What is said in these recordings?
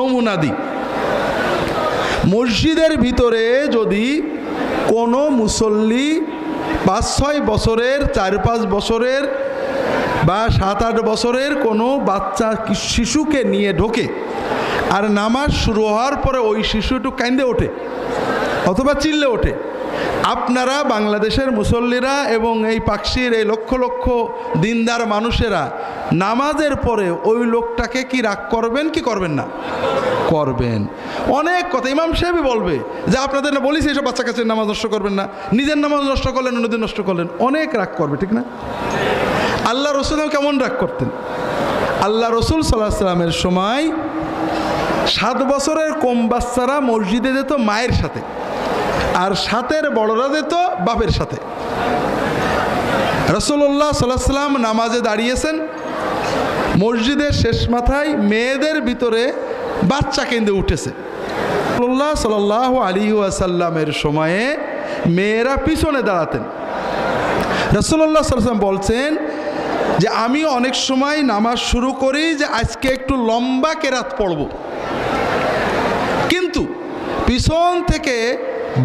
নমুনা দিই মসজিদের ভিতরে যদি কোনো মুসল্লি পাঁচ, ছয় বছরের, চার, পাঁচ বছরের বা সাত, আট বছরের কোনো বাচ্চা শিশুকে নিয়ে ঢোকে আর নামাজ শুরু হওয়ার পরে ওই শিশু একটু কান্দে ওঠে অথবা চিল্লে ওঠে। আপনারা বাংলাদেশের মুসল্লিরা এবং এই পাকশির এই লক্ষ লক্ষ দিনদার মানুষেরা নামাজের পরে ওই লোকটাকে কি রাগ করবেন কি করবেন না? করবেন। অনেক কথা ইমাম সাহেবই বলবে যে আপনাদের না বলিস এইসব বাচ্চা কাছে নামাজ নষ্ট করবেন না। নিজের নামাজ নষ্ট করলেন, অন্যদের নষ্ট করলেন। অনেক রাগ করবে, ঠিক না? আল্লাহ রসুলও কেমন রাগ করতেন? আল্লাহ রসুল সাল্লাহ সাল্লামের সময় সাত বছরের কম বাচ্চারা মসজিদে যেত মায়ের সাথে। আর সাতের বড়রা যেত বাপের সাথে। রসুল্লাহ সাল্লাহ সাল্লাম নামাজে দাঁড়িয়েছেন। মসজিদের শেষ মাথায় মেয়েদের ভিতরে বাচ্চা কেন্দ্রে উঠেছে। রসুল্লাহ সাল্লাহ আলী আসাল্লামের সময়ে মেয়েরা পিছনে দাঁড়াতেন। রসুল্লাহ সাল্লাম বলছেন যে আমি অনেক সময় নামাজ শুরু করি যে, আজকে একটু লম্বা কেরাত পড়ব। কিন্তু পিছন থেকে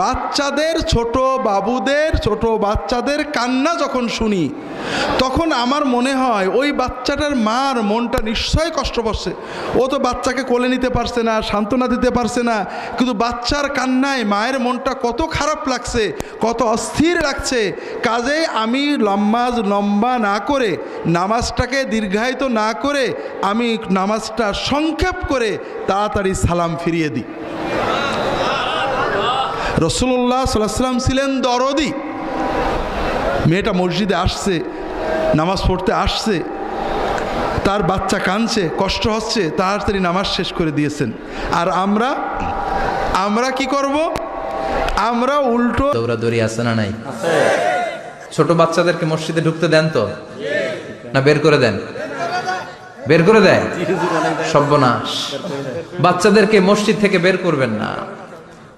বাচ্চাদের, ছোট বাবুদের, ছোট বাচ্চাদের কান্না যখন শুনি, তখন আমার মনে হয় ওই বাচ্চাটার মার মনটা নিশ্চয়ই কষ্ট পাচ্ছে ও তো বাচ্চাকে কোলে নিতে পারছে না, সান্ত্বনা দিতে পারছে না, কিন্তু বাচ্চার কান্নায় মায়ের মনটা কত খারাপ লাগছে, কত অস্থির লাগছে। কাজেই আমি লম্বাজ লম্বা না করে, নামাজটাকে দীর্ঘায়িত না করে, আমি নামাজটা সংক্ষেপ করে তাড়াতাড়ি সালাম ফিরিয়ে দিই। রসুল্লাহ সাল্লাম ছিলেন দরদি। মেয়েটা মসজিদে আসছে, নামাজ পড়তে আসছে, তার বাচ্চা কাঁদছে, কষ্ট হচ্ছে, তাড়াতাড়ি নামাজ শেষ করে দিয়েছেন। আর আমরা আমরা কি করব? আমরা উল্টো দৌড়াদৌড়ি আছে না নাই? ছোট বাচ্চাদেরকে মসজিদে ঢুকতে দেন তো? না বের করে দেন? বের করে দেয়? সর্বনাশ। বাচ্চাদেরকে মসজিদ থেকে বের করবেন না।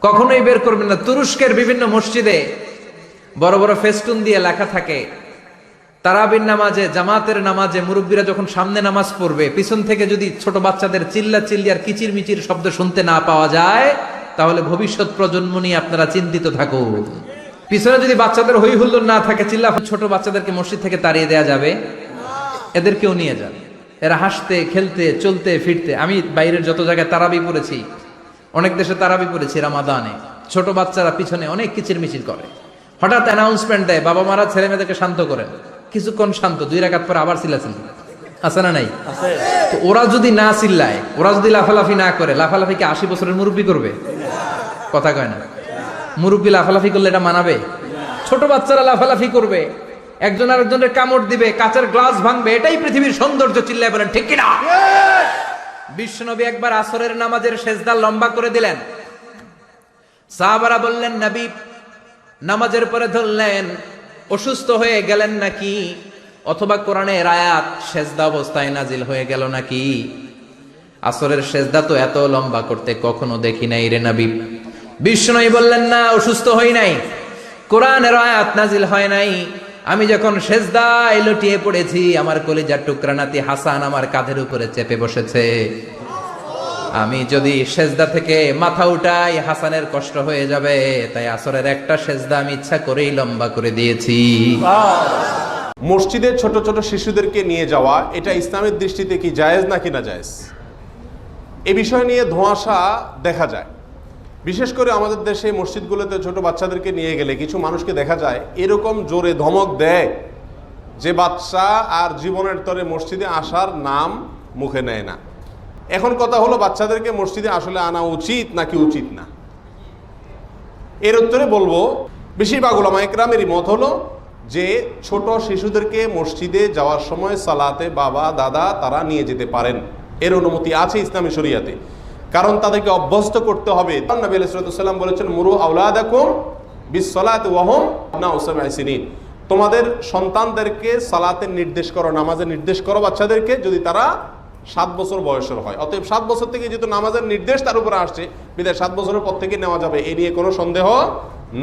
কখনোই বের করবেন না। তুরস্কের বিভিন্ন মসজিদে বড় বড় ফেস্টুন দিয়ে লেখা থাকে, তারাবির নামাজে, জামাতের নামাজে মুরব্বীরা যখন সামনে নামাজ পড়বে, পিছন থেকে যদি ছোট বাচ্চাদের চিল্লা চিল্লি আর কিচির মিচির শব্দ শুনতে না পাওয়া যায়, তাহলে ভবিষ্যৎ প্রজন্ম নিয়ে আপনারা চিন্তিত থাকুন। পিছনে যদি বাচ্চাদের হই হুল্লোড় না থাকে, চিল্লা, ছোট বাচ্চাদেরকে মসজিদ থেকে তাড়িয়ে দেয়া যাবে। এদেরকেও নিয়ে যান এরা হাসতে, খেলতে, চলতে, ফিরতে। আমি বাইরের যত জায়গায় তারাবি পড়েছি অনেক দেশে তারাবি পড়েছি রামাদানে। ছোট বাচ্চারা পিছনে অনেক কিচির মিচির করে। হঠাৎ অ্যানাউন্সমেন্ট দেয় বাবা মারা ছেলে মেয়েদেরকে শান্ত করেন। কিছুক্ষণ শান্ত দুই রাকাত পরে আবার চিল্লাচিল্লি আছে না নাই? তো ওরা যদি না চিল্লায় ওরা যদি লাফালাফি না করে লাফালাফি কি আশি বছরের মুরব্বী করবে? কথা কয় না। মুরব্বী লাফালাফি করলে এটা মানাবে? ছোট বাচ্চারা লাফালাফি করবে। একজন আরেকজনের কামড় দিবে কাঁচের গ্লাস ভাঙবে এটাই পৃথিবীর সৌন্দর্য চিল্লায় বলেন ঠিক কিনা? বিশ্বনবী একবার আসরের নামাজের সেজদা লম্বা করে দিলেন। সাহাবারা বললেন, নবী, নামাজের পরে ধরলেন, অসুস্থ হয়ে গেলেন নাকি? অথবা কোরআনের আয়াত সেজদা অবস্থায় নাজিল হয়ে গেল নাকি? আসরের সেজদা তো এত লম্বা করতে কখনো দেখি নাই রে নবী। বিষ্ণুই বললেন, না, অসুস্থ হই নাই। কোরআনের আয়াত নাজিল হয় নাই। আমি যখন সেজদায় লুটিয়ে পড়েছি, আমার কলিজার টুকরা নাতি হাসান আমার কাঁধের উপরে চেপে বসেছে। আমি যদি সেজদা থেকে মাথা উঠাই, হাসানের কষ্ট হয়ে যাবে। তাই আসরের একটা সেজদা আমি ইচ্ছা করেই লম্বা করে দিয়েছি। মসজিদে ছোট ছোট শিশুদেরকে নিয়ে যাওয়া, এটা ইসলামের দৃষ্টিতে কি জায়েজ নাকি না জায়েজ? এ বিষয় নিয়ে ধোঁয়াশা দেখা যায়। বিশেষ করে আমাদের দেশে মসজিদগুলোতে ছোট বাচ্চাদেরকে নিয়ে গেলে কিছু মানুষকে দেখা যায় এরকম জোরে ধমক দেয় যে বাচ্চা আর জীবনের তরে মসজিদে আসার নাম মুখে নেয় না। এখন কথা হলো বাচ্চাদেরকে মসজিদে আসলে আনা উচিত নাকি উচিত না? এর উত্তরে বলব, বেশিরভাগ ওলামা একরামেরই মত হলো যে ছোট শিশুদেরকে মসজিদে যাওয়ার সময় সালাতে বাবা, দাদা তারা নিয়ে যেতে পারেন। এর অনুমতি আছে ইসলামী শরিয়াতে। কারণ তাদেরকে অভ্যস্ত করতে হবে। নবী বলেছেন, মুরু আউলাদাকুম না তোমাদের সন্তানদেরকে সালাতের নির্দেশ করো নামাজের নির্দেশ করো বাচ্চাদেরকে যদি তারা সাত বছর বয়সের হয়। অতএব সাত বছর থেকে যেহেতু নামাজের নির্দেশ তার উপরে আসছে, বিদায় সাত বছরের পর থেকে নেওয়া যাবে, এ নিয়ে কোনো সন্দেহ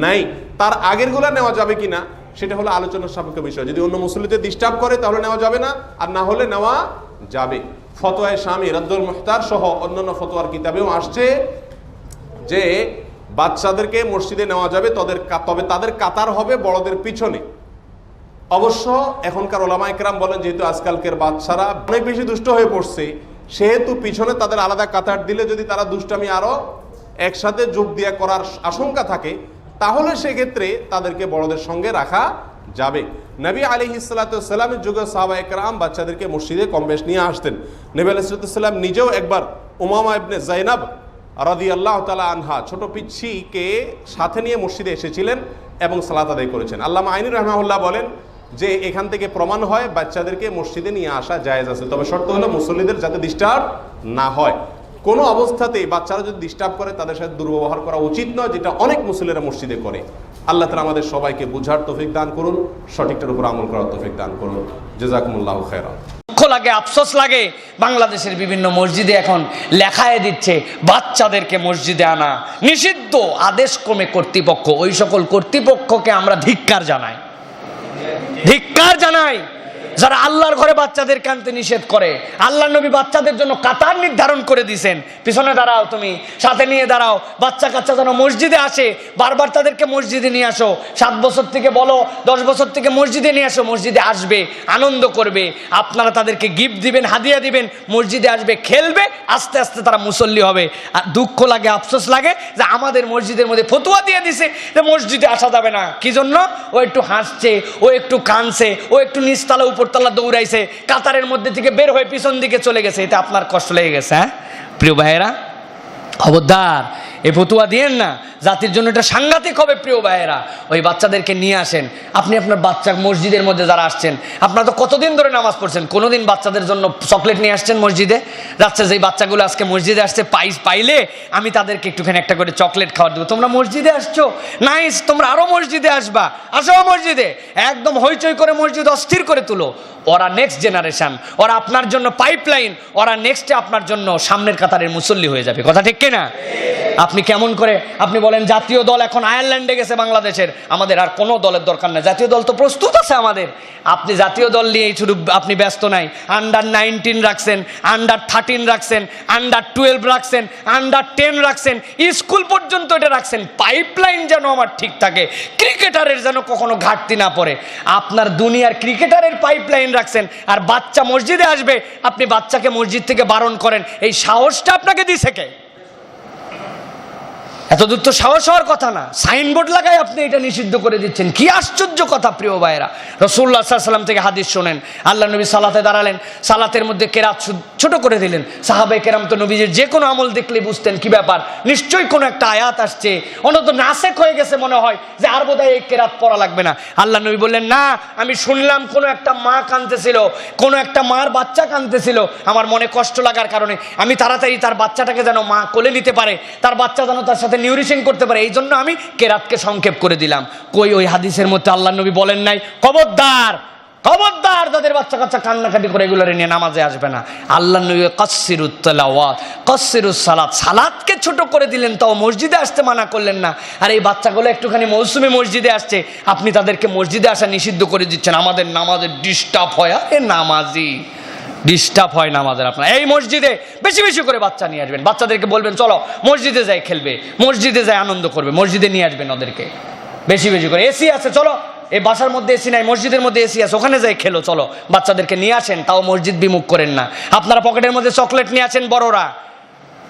নাই। তার আগেরগুলা নেওয়া যাবে কিনা, সেটা হলো আলোচনার সাপেক্ষ বিষয়। যদি অন্য মুসলিমদের ডিস্টার্ব করে তাহলে নেওয়া যাবে না, আর না হলে নেওয়া যাবে। ফতোয়ায় স্বামী রদ্দুল মুখতার সহ অন্যান্য ফতোয়ার কিতাবেও আসছে যে বাচ্চাদেরকে মসজিদে নেওয়া যাবে, তাদের তবে তাদের কাতার হবে বড়দের পিছনে। অবশ্য এখনকার ওলামা একরাম বলেন, যেহেতু আজকালকের বাচ্চারা অনেক বেশি দুষ্ট হয়ে পড়ছে, সেহেতু পিছনে তাদের আলাদা কাতার দিলে যদি তারা দুষ্টামি আরও একসাথে যোগ দিয়া করার আশঙ্কা থাকে, তাহলে সেক্ষেত্রে তাদেরকে বড়দের সঙ্গে রাখা যাবে। নবী আলী ইসালাতামের যুগে সাহাবা একরাম বাচ্চাদেরকে মসজিদে কম বেশ নিয়ে আসতেন। নবী আলাইসালাম নিজেও একবার উমামা ইবনে জাইনাব রাদি আল্লাহ তালা আনহা ছোট পিচ্ছিকে সাথে নিয়ে মসজিদে এসেছিলেন এবং সালাত আদায় করেছেন। আল্লামা আইনুর রহমাউল্লাহ বলেন যে এখান থেকে প্রমাণ হয় বাচ্চাদেরকে মসজিদে নিয়ে আসা জায়েজ আছে। তবে শর্ত হলো মুসল্লিদের যাতে ডিস্টার্ব না হয়। কোনো অবস্থাতেই বাচ্চারা যদি ডিস্টার্ব করে তাদের সাথে দুর্ব্যবহার করা উচিত নয়, যেটা অনেক মুসল্লিরা মসজিদে করে। আল্লাহ তালা আমাদের সবাইকে বুঝার তৌফিক দান করুন, সঠিকটার উপর আমল করার তৌফিক দান করুন। জেজাকুমুল্লাহ খেরা দুঃখ লাগে, আফসোস লাগে, বাংলাদেশের বিভিন্ন মসজিদে এখন লেখায় দিচ্ছে, বাচ্চাদেরকে মসজিদে আনা। নিষিদ্ধ আদেশ ক্রমে কর্তৃপক্ষ, ওই সকল কর্তৃপক্ষকে আমরা ধিক্কার জানাই। ধিক্কার জানাই। যারা আল্লাহর ঘরে বাচ্চাদের আনতে নিষেধ করে আল্লাহ নবী বাচ্চাদের জন্য কাতার নির্ধারণ করে দিয়েছেন পিছনে দাঁড়াও তুমি, সাথে নিয়ে দাঁড়াও। বাচ্চা কাচ্চা যেন মসজিদে আসে, বারবার তাদেরকে মসজিদে নিয়ে আসো। সাত বছর থেকে বলো, দশ বছর থেকে মসজিদে নিয়ে আসো, মসজিদে আসবে, আনন্দ করবে। আপনারা তাদেরকে গিফট দিবেন, হাদিয়া দিবেন, মসজিদে আসবে, খেলবে, আস্তে আস্তে তারা মুসল্লি হবে। আর দুঃখ লাগে, আফসোস লাগে যে আমাদের মসজিদের মধ্যে ফতুয়া দিয়ে দিছে যে মসজিদে আসা যাবে না। কি জন্য? ও একটু হাসছে, ও একটু কানছে ও একটু নিচতলা উপরতলা দৌড়াইছে, কাতারের মধ্যে থেকে বের হয়ে পিছন দিকে চলে গেছে। এটা আপনার কষ্ট লেগে গেছে হ্যাঁ? প্রিয় ভাইয়েরা খবরদার, এ ফতুয়া দিয়েন না। জাতির জন্য এটা সাংঘাতিক হবে, প্রিয় ভাইয়েরা। ওই বাচ্চাদেরকে নিয়ে আসেন। আপনি আপনার বাচ্চা মসজিদের মধ্যে যারা আসছেন, আপনারা তো কতদিন ধরে নামাজ পড়ছেন? কোনোদিন বাচ্চাদের জন্য চকলেট নিয়ে আসছেন মসজিদে? যাচ্ছে যে বাচ্চাগুলো আজকে মসজিদে আসছে, পাইস পাইলে আমি তাদেরকে একটুখানি একটা করে চকলেট খাওয়ার দেবো। তোমরা মসজিদে আসছো? নাইস, তোমরা আরও মসজিদে আসবা। আসো মসজিদে। একদম হইচই করে মসজিদ অস্থির করে তুলো। ওরা নেক্সট জেনারেশন ওরা আপনার জন্য পাইপলাইন ওরা নেক্সটে আপনার জন্য সামনের কাতারের মুসল্লি হয়ে যাবে। কথা ঠিক কিনা আপনি কেমন করে, আপনি বলেন, জাতীয় দল এখন আয়ারল্যান্ডে গেছে বাংলাদেশের। আমাদের আর কোনো দলের দরকার নেই। জাতীয় দল তো প্রস্তুত আছে আমাদের। আপনি জাতীয় দল নিয়েই শুধু আপনি ব্যস্ত নাই। আন্ডার নাইনটিন রাখছেন আন্ডার থার্টিন রাখছেন আন্ডার টুয়েলভ রাখছেন আন্ডার টেন রাখছেন। স্কুল পর্যন্ত এটা রাখছেন। পাইপলাইন যেন আমার ঠিক থাকে। ক্রিকেটারের যেন কখনো ঘাটতি না পড়ে। আপনার দুনিয়ার ক্রিকেটারের পাইপলাইন রাখছেন। আর বাচ্চা মসজিদে আসবে, আপনি বাচ্চাকে মসজিদ থেকে বারণ করেন। এই সাহসটা আপনাকে দিছে কে? এত দূর তো সাহস হওয়ার কথা না। সাইনবোর্ড লাগাই আপনি এটা নিষিদ্ধ করে দিচ্ছেন। কি আশ্চর্য কথা, প্রিয় ভাইয়েরা। রসুল্লাহ সাল্লাম থেকে হাদিস শোনেন। আল্লাহ নবী সালাতে দাঁড়ালেন। সালাতের মধ্যে কেরাত ছোট করে দিলেন। সাহাবে কেরাম তো নবীজির যে কোনো আমল দেখলে বুঝতেন কি ব্যাপার। নিশ্চয়ই কোনো একটা আয়াত আসছে। অন্তত নাসেক হয়ে গেছে মনে হয় যে আর বোধহয় এই কেরাত পড়া লাগবে না। আল্লাহ নবী বললেন, না, আমি শুনলাম কোনো একটা মা কাঁদতেছিল, কোনো একটা মার বাচ্চা কাঁদতেছিল। আমার মনে কষ্ট লাগার কারণে আমি তাড়াতাড়ি তার বাচ্চাটাকে যেন মা কোলে নিতে পারে। তার বাচ্চা যেন তার সাথে নিউরিশিং করতে পারে। এই জন্য আমি কেরাতকে সংক্ষেপ করে দিলাম। কই ওই হাদিসের মধ্যে আল্লাহ নবী বলেন নাই? খবরদার খবরদার, যাদের বাচ্চা কাচ্চা কান্নাকাটি করে এগুলো নিয়ে নামাজে আসবে না। আল্লাহ নবী কসিরুত্তলাওয়াত কসিরুস সালাত। সালাদকে ছোট করে দিলেন, তাও মসজিদে আসতে মানা করলেন না। আর এই বাচ্চাগুলো একটুখানি মৌসুমে মসজিদে আসছে। আপনি তাদেরকে মসজিদে আসা নিষিদ্ধ করে দিচ্ছেন। আমাদের নামাজের ডিস্টার্ব হয়। আরে নামাজি। ডিস্টার্ব হয় না আমাদের আপনার। এই মসজিদে বেশি বেশি করে বাচ্চা নিয়ে আসবেন। বাচ্চাদেরকে বলবেন, চলো, মসজিদে যাই খেলবে। মসজিদে যাই আনন্দ করবে। মসজিদে নিয়ে আসবেন ওদেরকে। বেশি বেশি করে। এসি আছে, চলো। এই বাসার মধ্যে এসি নাই, মসজিদের মধ্যে এসি আছে। ওখানে যাই খেলো, চলো। বাচ্চাদেরকে নিয়ে আসেন, তাও মসজিদ বিমুখ করেন না। আপনারা পকেটের মধ্যে চকলেট নিয়ে আসেন, বড়রা।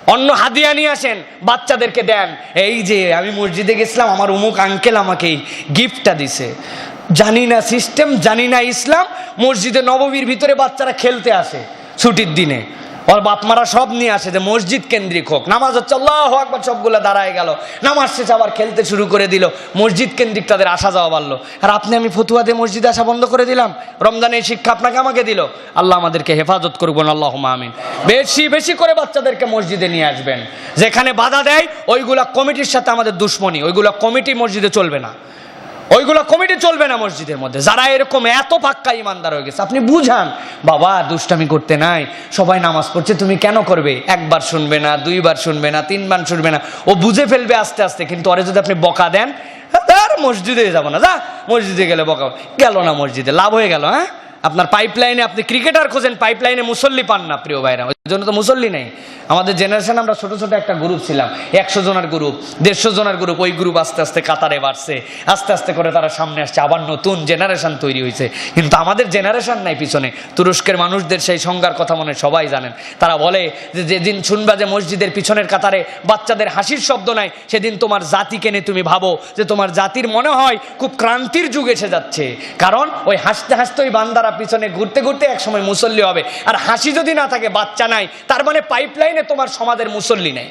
অন্য হাদিয়া নিয়ে আসেন, বাচ্চাদেরকে দেন। এই যে, আমি মসজিদে গেছিলাম, আমার উমুক আঙ্কেল আমাকে গিফটটা দিছে। জানি না সিস্টেম, জানি না ইসলাম, মসজিদে নববীর ভিতরে বাচ্চারা খেলতে আসে ছুটির দিনে। ওর বাপমারা সব নিয়ে আসে যে মসজিদ কেন্দ্রিক হোক। নামাজ হচ্ছে আল্লাহ একবার সবগুলো দাঁড়ায় গেল। নামাজ শেষে আবার খেলতে শুরু করে দিল। মসজিদ কেন্দ্রিক তাদের আসা যাওয়া বাড়লো। আর আপনি আমি ফতুয়া দিয়ে মসজিদে আসা বন্ধ করে দিলাম। রমজানের শিক্ষা আপনাকে আমাকে দিল। আল্লাহ আমাদেরকে হেফাজত করবেন আল্লাহ আমিন। বেশি বেশি করে বাচ্চাদেরকে মসজিদে নিয়ে আসবেন। যেখানে বাধা দেয়, ওইগুলা কমিটির সাথে আমাদের দুশ্মনী, ওইগুলা কমিটি মসজিদে চলবে না। ওইগুলো কমিটি চলবে না মসজিদের মধ্যে। যারা এরকম এত পাক্কা ইমানদার হয়ে গেছে, আপনি বুঝান। বাবা, দুষ্টামি করতে নাই, সবাই নামাজ পড়ছে, তুমি কেন করবে? একবার শুনবে না, দুইবার শুনবে না, তিনবার শুনবে না। ও বুঝে ফেলবে আস্তে আস্তে, কিন্তু ওরে যদি আপনি বকা দেন, আর মসজিদে যাব না। যা, মসজিদে গেলে বকা গেল না মসজিদে, লাভ হয়ে গেল হ্যাঁ? আপনার পাইপলাইনে আপনি ক্রিকেটার খোঁজেন পাইপলাইনে মুসল্লি পান না, প্রিয় ভাইরা। জন্য তো মুসল্লি নেই। আমাদের জেনারেশন আমরা ছোট ছোট একটা গ্রুপ ছিলাম। একশো জনের গ্রুপ দেড়শো জনের গ্রুপ ওই গ্রুপ আস্তে আস্তে কাতারে বাড়ছে, আস্তে আস্তে করে তারা সামনে আসছে, আবার নতুন জেনারেশন তৈরি হয়েছে। কিন্তু আমাদের জেনারেশন নাই পিছনে। তুরস্কের মানুষদের সেই সংজ্ঞার কথা মনে সবাই জানেন। তারা বলে যে যেদিন শুনবা যে মসজিদের পিছনের কাতারে বাচ্চাদের হাসির শব্দ নাই, সেদিন তোমার জাতিকে নিয়ে তুমি ভাবো যে তোমার জাতির মনে হয় খুব ক্রান্তির যুগ এসে যাচ্ছে। কারণ ওই হাসতে হাসতে ওই বান্দারা পিছনে ঘুরতে ঘুরতে একসময় মুসল্লি হবে। আর হাসি যদি না থাকে, বাচ্চা নাই। তার মানে পাইপলাইনে তোমার সমাজের মুসল্লি নেই।